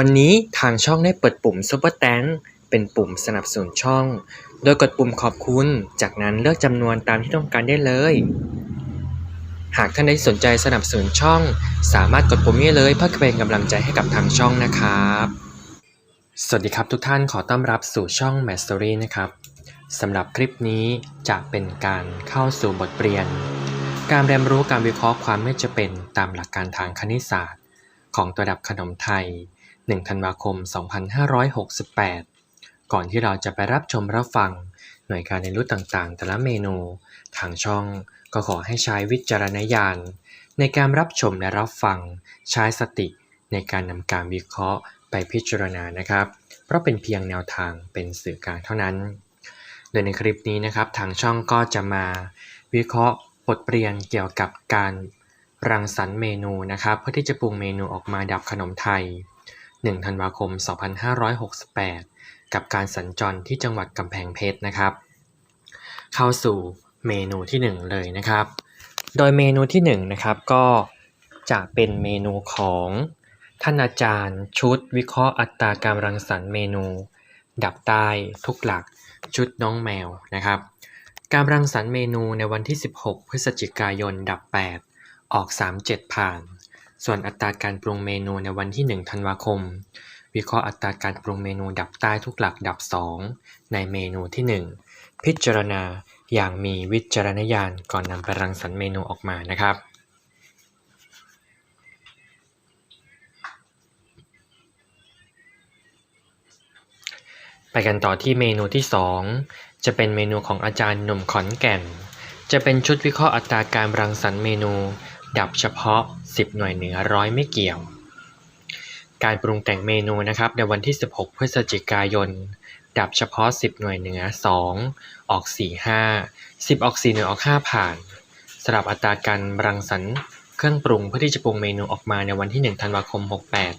วันนี้ทางช่องได้เปิดปุ่ม Super Thanks เป็นปุ่มสนับสนุนช่อง โดยกดปุ่มขอบคุณ จากนั้นเลือกจำนวนตามที่ต้องการได้เลย หากท่านใดสนใจสนับสนุนช่อง สามารถกดปุ่มนี้เลยเพื่อเป็นกำลังใจให้กับทางช่องนะครับ สวัสดีครับทุกท่านขอต้อนรับสู่ช่อง m a s t o r y นะครับสำหรับคลิปนี้จะเป็นการเข้าสู่บทเรียน การเรียนรู้การวิเคราะห์ความไม่จะเป็นตามหลักการทางคณิตศาสตร์ ของตัวดับขนมไทย 1 ธันวาคม 2568 ก่อนที่เราจะไปรับชมรับฟัง หน่วยการเรียนรู้ต่างๆ แต่ละเมนู ทางช่องก็ขอให้ใช้วิจารณญาณ ในการรับชมและรับฟัง ใช้สติในการนำการวิเคราะห์ไปพิจารณานะครับ เพราะเป็นเพียงแนวทางเป็นสื่อกลางเท่านั้น โดยในคลิปนี้นะครับ ทางช่องก็จะมาวิเคราะห์บทเรียนเกี่ยวกับการรังสรรค์เมนูนะครับ เพื่อที่จะปรุงเมนูออกมาดับขนมไทย 1 ธันวาคม 2568 กับการสัญจรที่จังหวัดกำแพงเพชรนะครับ เข้าสู่เมนูที่ 1 เลยนะครับ โดยเมนูที่1นะครับก็จะเป็นเมนูของท่านอาจารย์ชุดวิเคราะห์อัตราการรังสรรค์เมนู ดับใต้ทุกหลักชุดน้องแมวนะครับ การรังสรรค์เมนูในวันที่ 16 พฤศจิกายนดับ 8 ออก 37 ผ่าน ส่วนอัตราการปรุงเมนูในวันที่ 1 ธันวาคม วิเคราะห์อัตราการปรุงเมนูดับใต้ทุกหลักดับ 2 ในเมนูที่ 1 พิจารณาอย่างมีวิจารณญาณก่อนนำไปรังสรรค์เมนูออกมานะครับไปกันต่อที่เมนูที่ 2 จะเป็นเมนูของอาจารย์หนุ่มขอนแก่น จะเป็นชุดวิเคราะห์อัตราการรังสรรค์เมนู ดับเฉพาะ 10 หน่วยเหนือร้อยไม่เกี่ยว การปรุงแต่งเมนูนะครับในวันที่ 16 พฤศจิกายน ดับเฉพาะ 10 หน่วยเหนือ 2 ออก 4 5 10 ออก4หน่วยออก 5 ผ่านสำหรับอัตราการรังสรรค์เครื่องปรุงเพื่อที่จะปรุงเมนูออกมาในวันที่ 1 ธันวาคม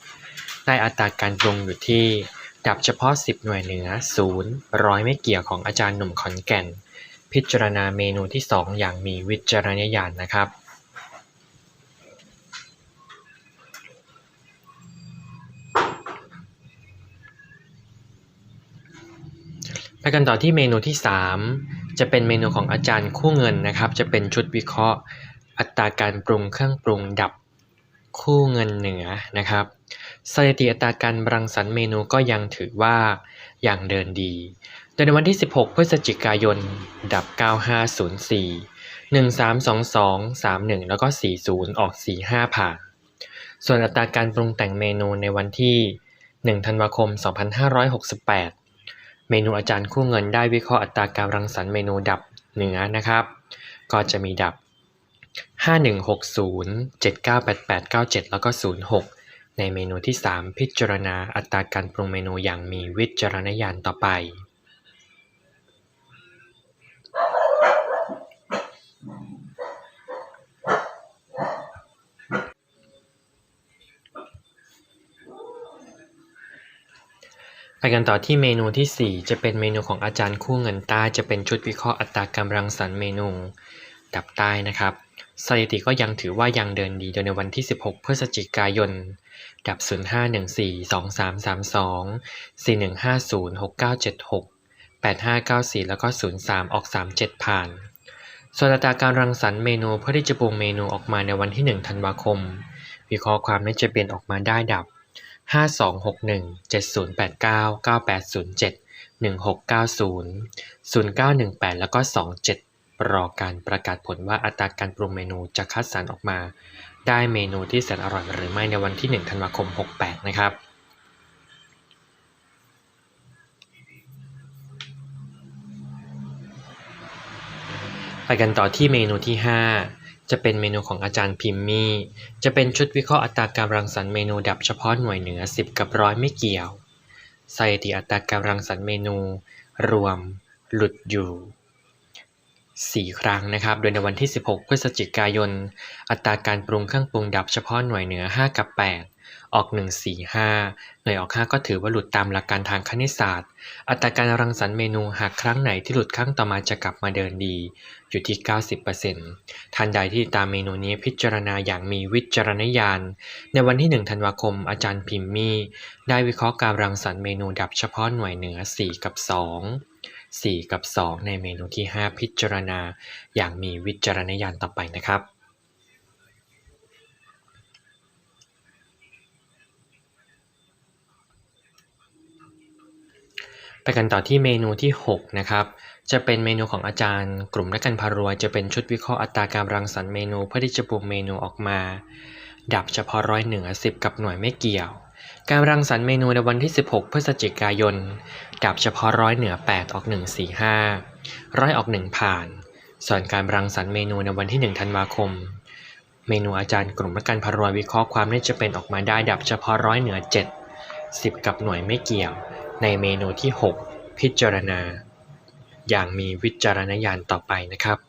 68 ได้อัตราการปรุงอยู่ที่ ดับเฉพาะ 10 หน่วยเหนือ 0 ร้อยไม่เกี่ยวของอาจารย์หนุ่มขอนแก่น พิจารณาเมนูที่ 2 อย่างมีวิจารณญาณนะครับ ไปกันต่อที่เมนูที่ 3 จะเป็นเมนูของอาจารย์คู่เงินนะครับ จะเป็นชุดวิเคราะห์ อัตราการปรุงเครื่องปรุงดับคู่เงินเหนือนะครับสถิติอัตราการรังสรรค์เมนูก็ยังถือว่าอยังเดินดีโดยในวันที่ 16 พฤศจิกายน ดับ 9504 1322 31 แล้วก็ 40 ออก 45 ผ่าน ส่วนอัตราการปรุงแต่งเมนูในวันที่ 1 ธันวาคม 2568 เมนูอาจารย์คู่เงินได้วิเคราะห์อัตราการรังสรรค์เมนูดับเหนือนะครับ ก็จะมีดับ 5160 798897 แล้วก็ 06 ในเมนูที่ 3 พิจารณาอัตราการปรุงเมนูอย่างมีวิจารณญาณต่อไป ไปกันต่อที่เมนูที่ 4 จะเป็นเมนูของอาจารย์คู่เงินใต้จะเป็นชุดวิเคราะห์อัตราการรังสรรค์เมนูดับใต้นะครับสถิติก็ยังถือว่ายังเดินดีโดยในวันที่ 16 พฤศจิกายน ดับ 0514 2332 4150 6976 8594 แล้วก็ 03 ออก 37 ผ่าน ส่วนอัตราการรังสรรค์เมนูเพื่อที่จะปรุงเมนูออกมาในวันที่ 1 ธันวาคม วิเคราะห์ความไม่จะเป็นออกมาได้ดับ 5261 7089 9807 1690 0918แล้วก็27รอการประกาศผลว่าอัตราการปรุงเมนูจะคัดสรรออกมา ได้เมนูที่แสนอร่อยหรือไม่ในวันที่1ธันวาคม 68 นะครับไปกันต่อที่เมนูที่ 5 จะเป็นเมนูของอาจารย์พิมมี่ จะเป็นชุดวิเคราะห์อัตราการรังสรรค์เมนูดับเฉพาะหน่วยเหนือ 10 กับร้อยไม่เกี่ยวสถิติอัตราการรังสรรค์เมนู รวม หลุดอยู่ 4 ครั้งนะครับ โดยในวันที่ 16 พฤศจิกายน อัตราการปรุงเครื่องปรุงดับเฉพาะหน่วยเหนือ 5 กับ ออก1 4 5 หน่วยออก 5 ก็ถือว่าหลุดตามหลักการทางคณิตศาสตร์ อัตราการรังสรรค์เมนูหากครั้งไหนที่หลุดครั้งต่อมาจะกลับมาเดินดี อยู่ที่ 90%ท่านใดที่ตามเมนูนี้พิจารณาอย่างมีวิจารณญาณ ในวันที่ 1 ธันวาคม อาจารย์พิมมี่ ได้วิเคราะห์การรังสรรค์เมนูดับเฉพาะหน่วยเหนือ 4 กับ 2 4 กับ 2 ในเมนูที่ 5 พิจารณา อย่างมีวิจารณญาณต่อไปนะครับ ไปกันต่อที่เมนูที่ 6 นะครับ จะเป็นเมนูของอาจารย์ กลุ่มนักการพารวย จะเป็นชุดวิเคราะห์อัตราการรังสรรค์เมนูเพื่อที่จะปรุงเมนูออกมา ดับเฉพาะร้อยเหนือ 10 กับหน่วยไม่เกี่ยว การรังสรรค์เมนูในวันที่ 16 พฤศจิกายน ดับเฉพาะร้อยเหนือ 8 ออก 145 ร้อยออก 1 ผ่าน ส่วนการรังสรรค์เมนูในวันที่ 1 ธันวาคม เมนูอาจารย์กลุ่มนักการพารวยวิเคราะห์ความน่าจะเป็นออกมาได้ดับเฉพาะร้อยเหนือ 7 10 กับหน่วยไม่เกี่ยว ในเมนูที่ 6 พิจารณา อย่างมีวิจารณญาณต่อไปนะครับ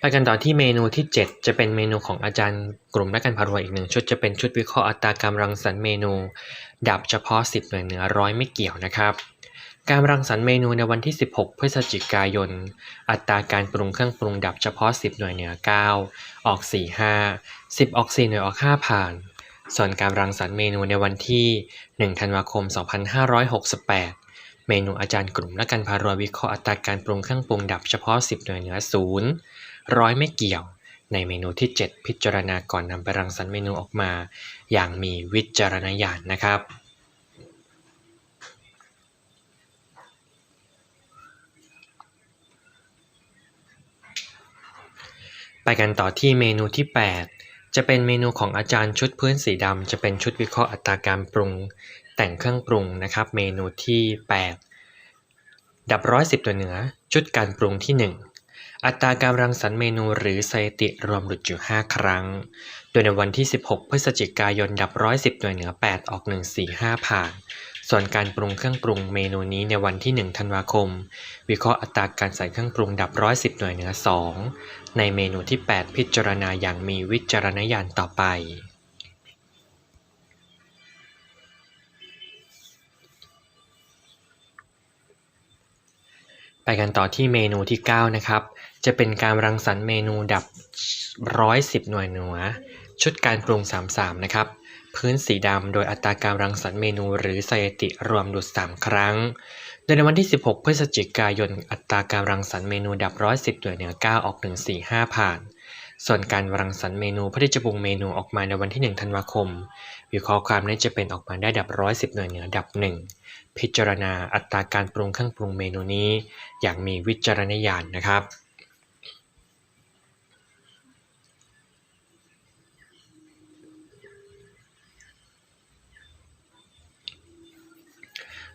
ไปกันต่อที่เมนูที่ 7 จะเป็นเมนูของอาจารย์กลุ่มนักการพารวยอีกหนึ่งชุดจะเป็นชุดวิเคราะห์อัตราการรังสรรค์เมนู ดับเฉพาะ 10 หน่วยเหนือร้อยไม่เกี่ยวนะครับ การรังสรรค์เมนูในวันที่ 16 พฤศจิกายน อัตราการปรุงเครื่องปรุงดับเฉพาะ 10 หน่วยเหนือ 9 ออก 4 5 10 ออก 4 หน่วยออก 5 ผ่าน ส่วนการรังสรรค์เมนูในวันที่ 1 ธันวาคม 2568 เมนูอาจารย์กลุ่มและการพารวยวิเคราะห์อัตราการปรุงเครื่องปรุงดับเฉพาะ 10 หน่วยเหนือ0ร้อยไม่เกี่ยว ในเมนูที่ 7 พิจารณาก่อนนำไปรังสรรค์เมนูออกมา อย่างมีวิจารณญาณนะครับ ไปกันต่อที่เมนูที่ 8 จะเป็นเมนูของอาจารย์ชุดพื้นสีดำจะเป็นชุดวิเคราะห์อัตราการปรุง แต่งเครื่องปรุงนะครับ เมนูที่ 8 ดับร้อยสิบตัวเหนือ ชุดการปรุงที่ 1 อัตราการรังสรรค์เมนูหรือสถิติรวมหลุดอยู่ 5 ครั้ง โดยในวันที่ 16 พฤศจิกายนดับร้อยสิบหน่วเหนือ 8 ออก 1 4 5 ผ่าน ส่วนการปรุงเครื่องปรุงเมนูนี้ในวันที่ 1 ธันวาคม วิเคราะห์อัตราการใส่เครื่องปรุงดับร้อยสิบหน่วยเหนือ 2 ในเมนูที่ 8 พิจารณาอย่างมีวิจารณญาณต่อไป ไปกันต่อที่เมนูที่ 9 นะครับ จะเป็นการรังสรรค์เมนูดับ110หน่วยเหนือ ชุดการปรุง 33 นะครับ พื้นสีดำโดยอัตราการรังสรรค์เมนูหรือสถิติรวมหลุด3ครั้ง โดยในวันที่ 16 พฤศจิกายน อัตราการรังสรรค์เมนูดับ110หน่วยเหนือ 9 ออก 145 ผ่าน ส่วนการรังสรรค์เมนูเพื่อที่จะปรุงเมนูออกมาในวันที่ 1 ธันวาคม วิเคราะห์ความน่าจะเป็นออกมาได้ดับ110หน่วยเหนือดับ 1 พิจารณาอัตราการปรุงเครื่องปรุงเมนูนี้ อย่างมีวิจารณญาณนะครับ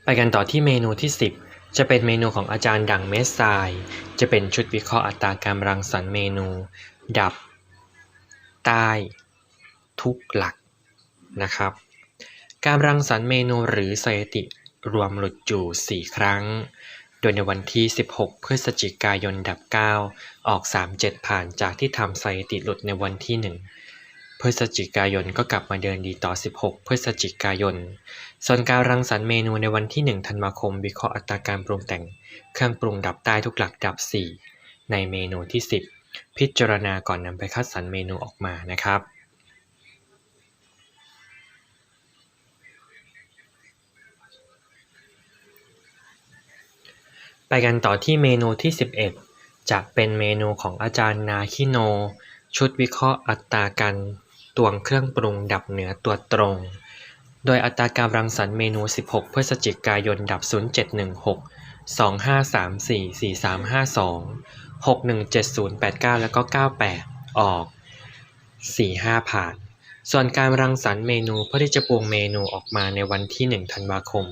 ไปกันต่อที่เมนูที่ 10 จะเป็นเมนูของอาจารย์ดังเมสไซจะเป็นชุดวิเคราะห์อัตราการรังสรรค์เมนู ดับ ใต้ ทุกหลักนะครับ การรังสรรค์เมนูหรือสถิติรวมหลุดอยู่ 4 ครั้ง โดยในวันที่ 16 พฤศจิกายนดับ 9 ออก 37 ผ่านจากที่ทำสถิติหลุดในวันที่ 1 พฤศจิกายนก็กลับมาเดินดีต่อ 16 พฤศจิกายน ส่วนการรังสรรค์เมนูในวันที่ 1 ธันวาคม วิเคราะห์อัตราการปรุงแต่ง เครื่องปรุงดับใต้ทุกหลักดับ 4 ในเมนูที่ 10 พิจารณาก่อนนำไปคัดสรรเมนูออกมานะครับไปกันต่อที่เมนูที่ 11 จะเป็นเมนูของอาจารย์นาคิโน ชุดวิเคราะห์อัตราการ ตวงเครื่องปรุงดับเหนือตัวตรง โดยอัตราการรังสรรค์เมนู 16 พฤศจิกายน ดับ 0716 2534 4352 617089 แล้วก็ 98 ออก 45 ผ่าน ส่วนการรังสรรค์เมนูเพื่อที่จะปรุงเมนูออกมาในวันที่ 1 ธันวาคม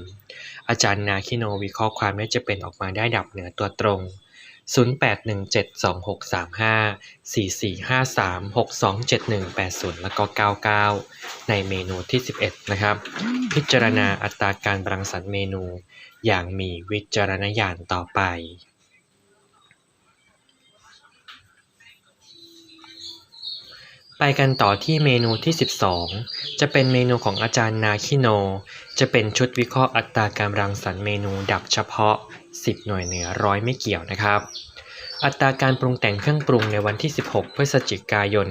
อาจารย์นาคิโนวิเคราะห์ความน่าจะเป็นออกมาได้ดับเหนือตัวตรง 081726354453627180 แล้วก็ 99 ในเมนูที่ 11 นะครับ พิจารณาอัตราการรังสรรค์เมนูอย่างมีวิจารณญาณต่อไปไปกันต่อที่เมนูที่ 12 จะเป็นเมนูของอาจารย์นาคิโน จะเป็นชุดวิเคราะห์อัตราการรังสรรค์เมนูดักเฉพาะ 10 หน่วยเหนือร้อยไม่เกี่ยวนะครับ อัตราการปรุงแต่งเครื่องปรุงในวันที่ 16 พฤศจิกายน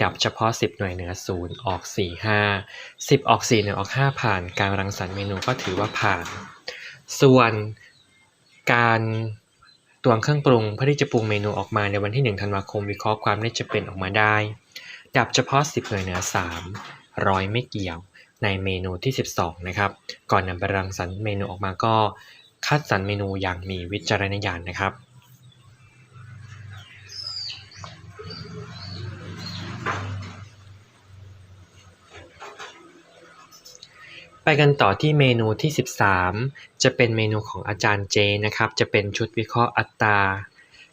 ดับเฉพาะ 10 หน่วยเหนือศูนย์ออก 4 5 10 ออก4 1ออก 5 ผ่าน การรังสรรค์เมนูก็ถือว่าผ่าน ส่วนการตวงเครื่องปรุงเพื่อที่จะปรุงเมนูออกมาในวันที่ 1 ธันวาคม วิเคราะห์ความน่าจะเป็นออกมาได้ ดับเฉพาะ 10 หน่วยเหนือ 3 ร้อยไม่เกี่ยวในเมนูที่ 12 นะครับ ก่อนนำไปรังสรรค์เมนูออกมาก็ คัดสรรเมนูอย่างมีวิจารณญาณนะครับ ไปกันต่อที่เมนูที่ 13 จะเป็นเมนูของอาจารย์เจนะครับ จะเป็นชุดวิเคราะห์อัตรา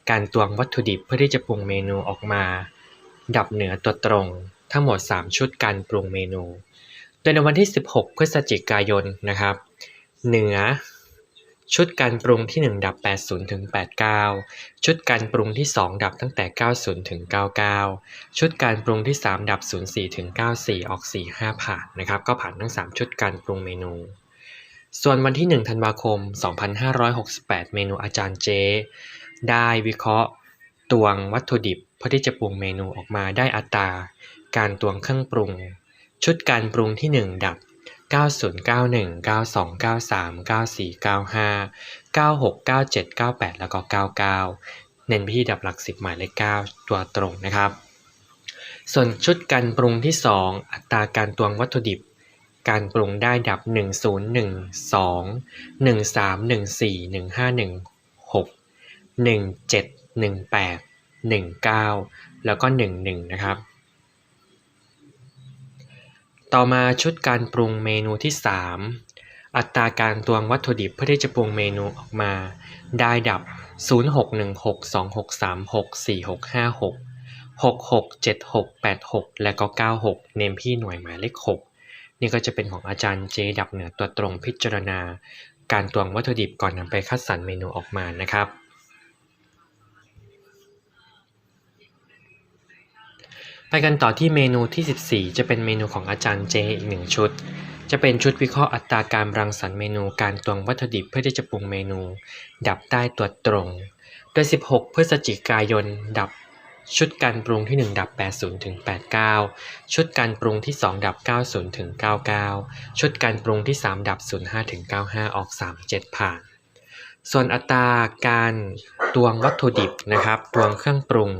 การตวงวัตถุดิบเพื่อที่จะปรุงเมนูออกมา ดับเหนือตัวตรง ทั้งหมด 3 ชุดการปรุงเมนู โดยในวันที่ 16 พฤศจิกายนนะครับ เหนือ ชุดการปรุงที่ 1 ดับ 80ถึง89 ชุดการปรุงที่ 2 ดับตั้งแต่ 90ถึง99 ชุดการปรุงที่ 3 ดับ 04ถึง94 ออก 45 ผ่านนะครับ ก็ผ่านทั้ง 3 ชุดการปรุงเมนู ส่วนวันที่ 1 ธันวาคม 2568 เมนูอาจารย์เจ ได้วิเคราะห์ตวงวัตถุดิบเพื่อที่จะปรุงเมนูออกมาได้อัตรา การตวงเครื่องปรุง ชุดการปรุงที่ 1 ดับ 9091 9293 9495 96 97 98 แล้วก็ 99 เน้นไปที่ดับหลัก 10 หมายเลข 9 ตัวตรงนะครับ ส่วนชุดการปรุงที่ 2 อัตราการตวงวัตถุดิบ การปรุงได้ดับ 1012 1314 1516 1718 19 แล้วก็ 11 นะครับ ต่อมาชุดการปรุงเมนูที่ 3 อัตราการตวงวัตถุดิบเพื่อที่จะปรุงเมนูออกมา ได้ดับ 061626364656 667686 และก็ 96 เนมพี่หน่วยหมายเลข 6 นี่ก็จะเป็นของอาจารย์เจดับเหนือตัวตรงพิจารณา การตวงวัตถุดิบก่อนนำไปคัดสรรเมนูออกมานะครับ ไปกันต่อที่เมนูที่ 14 จะเป็นเมนูของอาจารย์เจอีกหนึ่งชุด จะเป็นชุดวิเคราะห์อัตราการรังสรรค์เมนูการตวงวัตถุดิบเพื่อที่จะปรุงเมนู ดับได้ตัวตรง โดย 16 พฤศจิกายน ดับชุดการปรุงที่ 1 ดับ 80ถึง89 ชุดการปรุงที่ 2 ดับ 90ถึง99 ชุดการปรุงที่ 3 ดับ 05ถึง95 ออก 37 ผ่าน ส่วนอัตราการ ตวงวัตถุดิบนะครับ ตวงเครื่องปรุง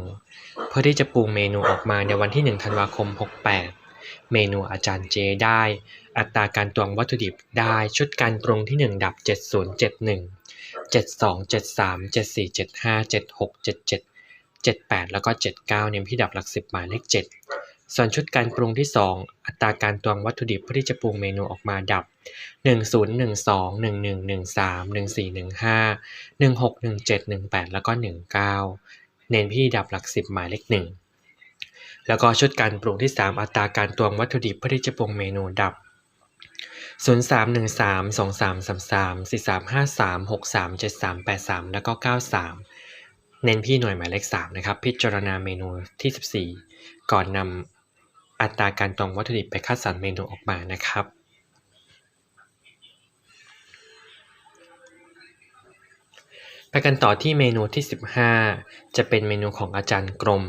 เพื่อที่จะปรุงเมนูออกมาในวันที่ 1 ธันวาคม 68 เมนูอาจารย์เจได้ อัตราการตวงวัตถุดิบได้ชุดการปรุงที่ 1 ดับ 7071 7273 7475 7677 78 แล้วก็ 79 เน้นที่ดับหลัก 10 หมายเลข 7 ส่วนชุดการปรุงที่ 2 อัตราการตวงวัตถุดิบเพื่อที่จะปรุงเมนูออกมาดับ 1012 1113 1415 1617 18 แล้วก็ 19 เน้นที่ดับหลัก 10 หมายเลข1แล้วก็ชุดการปรุงที่ 3 อัตราการตวงวัตถุดิบเพื่อที่จะปรุงเมนูดับ 0313 2333 4353 63 73แล้วก็ 93 เน้นพี่หน่วยหมายเลข 3 นะครับ พิจารณาเมนูที่ 14 ก่อนนำ อัตราการตวงวัตถุดิบไปคัดสรรเมนูออกมานะครับ ไปกันต่อที่เมนูที่ 15 จะเป็นเมนูของอาจารย์กรม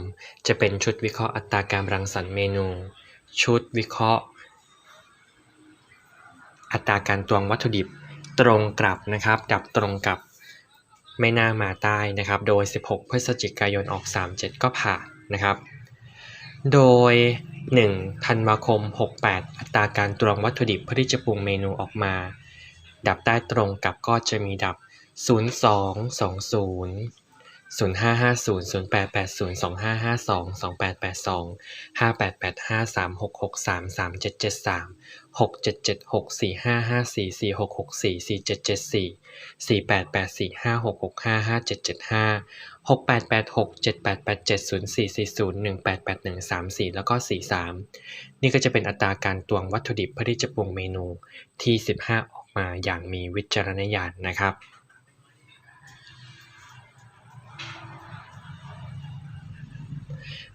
จะเป็นชุดวิเคราะห์อัตราการรังสรรค์เมนู ชุดวิเคราะห์ อัตราการตวงวัตถุดิบตรงกลับนะครับ ดับตรงกับไม่น่ามาใต้นะครับ โดย 16 พฤศจิกายนออก 37 ก็ผ่านนะครับ โดย 1 ธันวาคม 68 อัตราการตวงวัตถุดิบเพื่อที่จะปรุงเมนูออกมา ดับใต้ตรงกับก็จะมีดับ 0220 0550 0880 2552 2882 5885 3663 3773 6776 4554 4664 4774 4884 5665 5775 6886 7887 0440 1881 34 แล้วก็ 43 นี่ก็จะเป็นอัตราการตวงวัตถุดิบเพื่อที่จะปรุงเมนูที่ 15 ออกมาอย่างมีวิจารณญาณนะครับ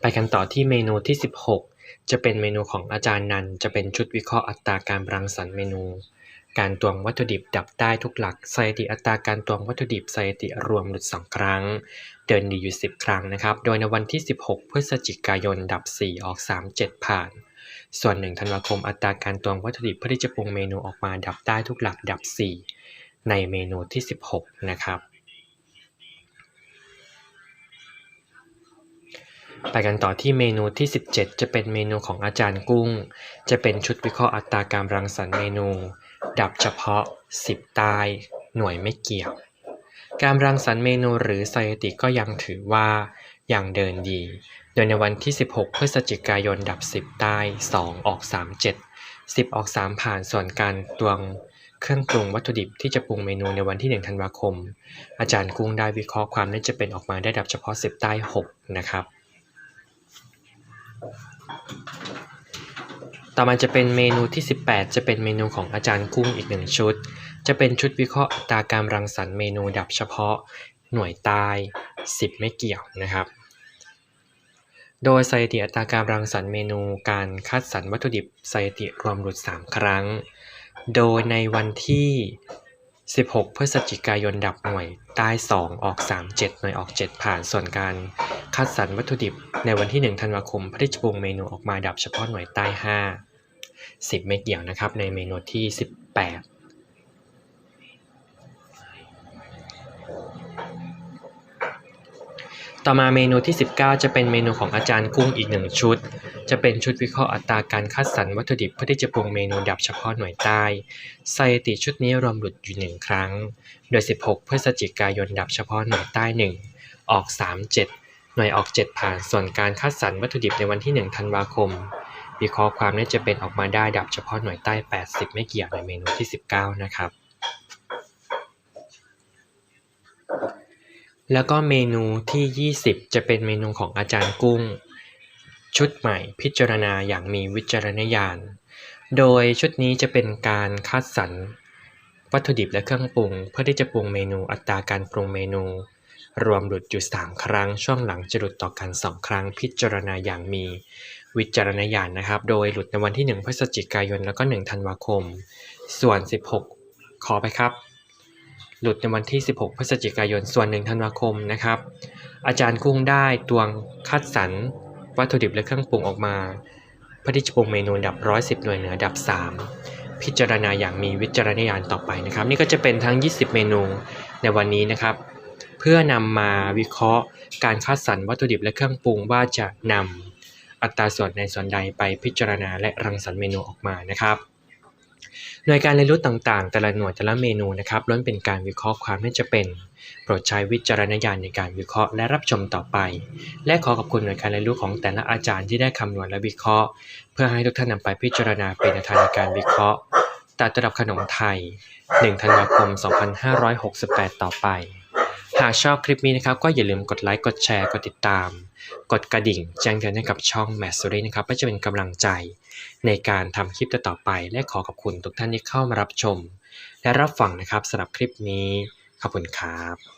ไปกันต่อที่เมนูที่ 16 จะเป็นเมนูของอาจารย์นันจะเป็นชุดวิเคราะห์อัตราการรังสรรค์เมนู การตวงวัตถุดิบดับได้ทุกหลักสถิติอัตราการตวงวัตถุดิบสถิติรวมหลุดสองครั้ง เดินดีอยู่ 10 ครั้งนะครับ โดยในวันที่ 16 พฤศจิกายนดับ 4 ออก 3 7 ผ่าน ส่วน1ธันวาคมอัตราการตวงวัตถุดิบเพื่อที่จะปรุงเมนูออกมาดับได้ทุกหลักดับ 4 ในเมนูที่ 16 นะครับ ไปกันต่อที่เมนูที่ 17 จะเป็นเมนูของอาจารย์กุ้ง จะเป็นชุดวิเคราะห์อัตราการรังสรรค์เมนู ดับเฉพาะ 10 ตาย หน่วยไม่เกี่ยว การรังสรรค์เมนูหรือสถิติก็ยังถือว่ายังเดินดี โดยในวันที่ 16 พฤศจิกายนดับ 10 ใต้ 2 ออก 3 7 10 ออก 3 ผ่านส่วนการตวงเครื่องปรุงวัตถุดิบที่จะปรุงเมนูในวันที่ 1 ธันวาคม อาจารย์กุ้งได้วิเคราะห์ความน่าจะเป็นออกมาได้ดับเฉพาะ 10 ใต้ 6 นะครับ ต่อมาจะเป็นเมนูที่ 18 จะเป็นเมนูของอาจารย์กุ้งอีกหนึ่งชุด จะเป็นชุดวิเคราะห์อัตราการรังสรรค์เมนูดับเฉพาะ หน่วยตาย 10 ไม่เกี่ยวนะครับ โดยสถิติอัตราการรังสรรค์เมนูการคัดสรรวัตถุดิบสถิติรวมหลุด 3 ครั้ง โดยในวันที่ 16 พฤศจิกายนดับหน่วย ใต้ 2 ออก 3 7 หน่วยออก 7 ผ่านส่วนการ คัดสรรวัตถุดิบ ในวันที่ 1 ธันวาคมผลิตปรุงเมนูออกมาดับเฉพาะหน่วยใต้ 5 10 ไม่เกี่ยวนะครับ ในเมนูที่ 18ต่อมาเมนูที่ 19 จะเป็นเมนูของอาจารย์กุ้งอีกหนึ่งชุด จะเป็นชุดวิเคราะห์อัตราการคัดสรรวัตถุดิบเพื่อที่จะปรุงเมนูดับเฉพาะหน่วยใต้สถิติชุดนี้รวมหลุดอยู่หนึ่งครั้ง โดย 16 พฤศจิกายนดับเฉพาะหน่วยใต้ 1 ออก 3 7 หน่วยออก 7 ผ่านส่วนการคัดสรรวัตถุดิบในวันที่ 1 ธันวาคม วิเคราะห์ความน่าจะเป็นออกมาได้ดับเฉพาะหน่วยใต้ 80 ไม่เกี่ยวในเมนูที่ 19 นะครับแล้วก็เมนูที่ 20 จะเป็นเมนูของอาจารย์กุ้ง ชุดใหม่พิจารณาอย่างมีวิจารณญาณ โดยชุดนี้จะเป็นการคัดสรรวัตถุดิบและเครื่องปรุง เพื่อที่จะปรุงเมนูอัตราการปรุงเมนู รวมหลุดอยู่ 3 ครั้ง ช่วงหลังจะหลุดต่อกัน 2 ครั้ง พิจารณาอย่างมีวิจารณญาณนะครับ โดยหลุดในวันที่ 1 พฤศจิกายนแล้วก็ 1 ธันวาคม ส่วน 16 ขอไปครับ หลุดในวันที่ 16 พฤศจิกายน ส่วน 1 ธันวาคมนะครับ อาจารย์กุ้งได้ตวงคัดสรร วัตถุดิบและเครื่องปรุงออกมาพระที่จะปรุงเมนูดับ110หน่วยเหนือดับ 3 พิจารณาอย่างมีวิจารณญาณต่อไปนะครับ นี่ก็จะเป็นทั้ง 20 เมนูในวันนี้นะครับ เพื่อนำมาวิเคราะห์การคัดสรรวัตถุดิบและเครื่องปรุงว่าจะนำอัตราส่วนในส่วนใดไปพิจารณาและรังสรรค์เมนูออกมานะครับ หน่วยการเรียนรู้ต่างๆ แต่ละหน่วยแต่ละเมนูนะครับล้วนเป็นการวิเคราะห์ความน่าจะเป็น โปรดใช้วิจารณญาณในการวิเคราะห์และรับชมต่อไป และขอขอบคุณหน่วยการเรียนรู้ของแต่ละอาจารย์ที่ได้คำนวณและวิเคราะห์ เพื่อให้ทุกท่านนำไปพิจารณาเป็นทางในการวิเคราะห์ตัดระดับขนมไทย 1 ธันวาคม 2568 ต่อไป หากชอบคลิปนี้นะครับก็อย่าลืมกดไลค์กดแชร์กดติดตาม กดกระดิ่งแจ้งเตือนให้กับช่องแมสซูรีนะครับเพื่อจะเป็นกำลังใจในการทำคลิปต่อไป และขอขอบคุณทุกท่านที่เข้ามารับชม และรับฟังนะครับสำหรับคลิปนี้ขอบคุณครับ